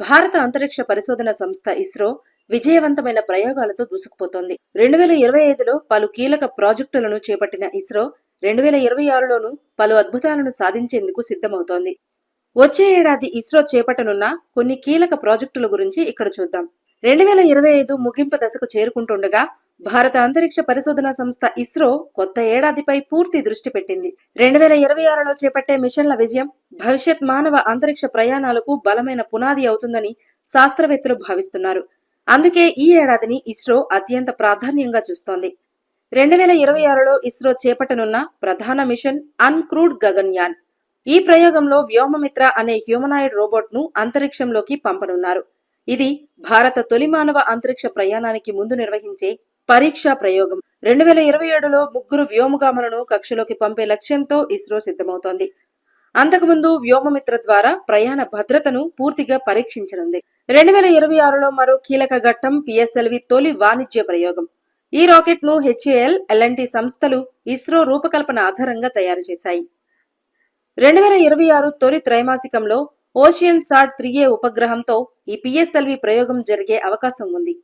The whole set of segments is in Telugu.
భారత అంతరిక్ష పరిశోధన సంస్థ ఇస్రో విజయవంతమైన ప్రయోగాలతో దూసుకుపోతోంది. రెండు వేల ఇరవై ఐదులో పలు కీలక ప్రాజెక్టులను చేపట్టిన ఇస్రో రెండు వేల ఇరవై ఆరులోనూ పలు అద్భుతాలను సాధించేందుకు సిద్ధమవుతోంది. వచ్చే ఏడాది ఇస్రో చేపట్టనున్న కొన్ని కీలక ప్రాజెక్టుల గురించి ఇక్కడ చూద్దాం. రెండు వేల ఇరవై ఐదు ముగింపు దశకు చేరుకుంటుండగా భారత అంతరిక్ష పరిశోధన సంస్థ ఇస్రో కొత్త ఏడాదిపై పూర్తి దృష్టి పెట్టింది. రెండు వేల ఇరవై ఆరులో చేపట్టే మిషన్ల విజయం భవిష్యత్ మానవ అంతరిక్ష ప్రయాణాలకు బలమైన పునాది అవుతుందని శాస్త్రవేత్తలు భావిస్తున్నారు. అందుకే ఈ ఏడాదిని ఇస్రో అత్యంత ప్రాధాన్యంగా చూస్తోంది. రెండు వేల ఇరవై ఆరులో ఇస్రో చేపట్టనున్న ప్రధాన మిషన్ అన్క్రూడ్ గగన్యాన్. ఈ ప్రయోగంలో వ్యోమమిత్ర అనే హ్యూమనాయిడ్ రోబోట్ను అంతరిక్షంలోకి పంపనున్నారు. ఇది భారత తొలి మానవ అంతరిక్ష ప్రయాణానికి ముందు నిర్వహించే పరీక్షా ప్రయోగం. రెండు వేల ఇరవై ఏడులో ముగ్గురు వ్యోమగాములను కక్షలోకి పంపే లక్ష్యంతో ఇస్రో సిద్ధమవుతోంది. అంతకుముందు వ్యోమమిత్ర ద్వారా ప్రయాణ భద్రతను పూర్తిగా పరీక్షించనుంది. రెండు వేల ఇరవై ఆరులో మరో కీలక ఘట్టం పిఎస్ఎల్వి తొలి వాణిజ్య ప్రయోగం. ఈ రాకెట్ను హెచ్ఏఎల్ ఎల్ఎన్టీ సంస్థలు ఇస్రో రూపకల్పన ఆధారంగా తయారు చేశాయి. రెండు వేల ఇరవై ఆరు తొలి త్రైమాసికంలో ఓషియన్ సాట్ త్రీ ఏ ఉపగ్రహంతో ఈ పిఎస్ఎల్వి ప్రయోగం జరిగే అవకాశం ఉంది.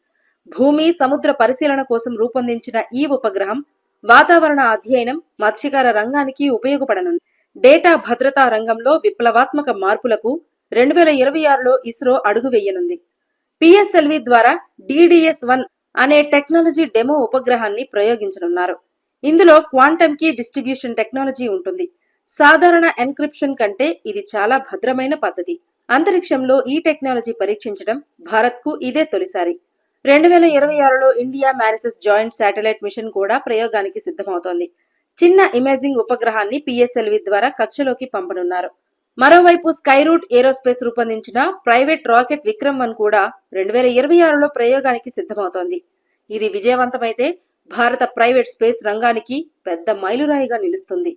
భూమి సముద్ర పరిశీలన కోసం రూపొందించిన ఈ ఉపగ్రహం వాతావరణ అధ్యయనం మత్స్యకార రంగానికి ఉపయోగపడనుంది. డేటా భద్రతా రంగంలో విప్లవాత్మక మార్పులకు రెండు వేల ఇరవై ఆరులో ఇస్రో అడుగు వేయనుంది. పిఎస్ఎల్వి ద్వారా డిడిఎస్ వన్ అనే టెక్నాలజీ డెమో ఉపగ్రహాన్ని ప్రయోగించనున్నారు. ఇందులో క్వాంటమ్ కీ డిస్ట్రిబ్యూషన్ టెక్నాలజీ ఉంటుంది. సాధారణ ఎన్క్రిప్షన్ కంటే ఇది చాలా భద్రమైన పద్ధతి. అంతరిక్షంలో ఈ టెక్నాలజీ పరీక్షించడం భారత్కు ఇదే తొలిసారి. రెండు వేల ఇరవై ఆరులో India Mauritius joint satellite mission కూడా ప్రయోగానికి సిద్ధమవుతోంది. చిన్న ఇమేజింగ్ ఉపగ్రహాన్ని పిఎస్ఎల్వి ద్వారా కక్షలోకి పంపనున్నారు. మరోవైపు స్కైరూట్ ఏరోస్పేస్ రూపొందించిన ప్రైవేట్ రాకెట్ విక్రమ్ వన్ కూడా రెండు వేల ఇరవై ఆరులో ప్రయోగానికి సిద్ధమవుతోంది. ఇది విజయవంతమైతే భారత ప్రైవేట్ స్పేస్ రంగానికి పెద్ద మైలురాయిగా నిలుస్తుంది.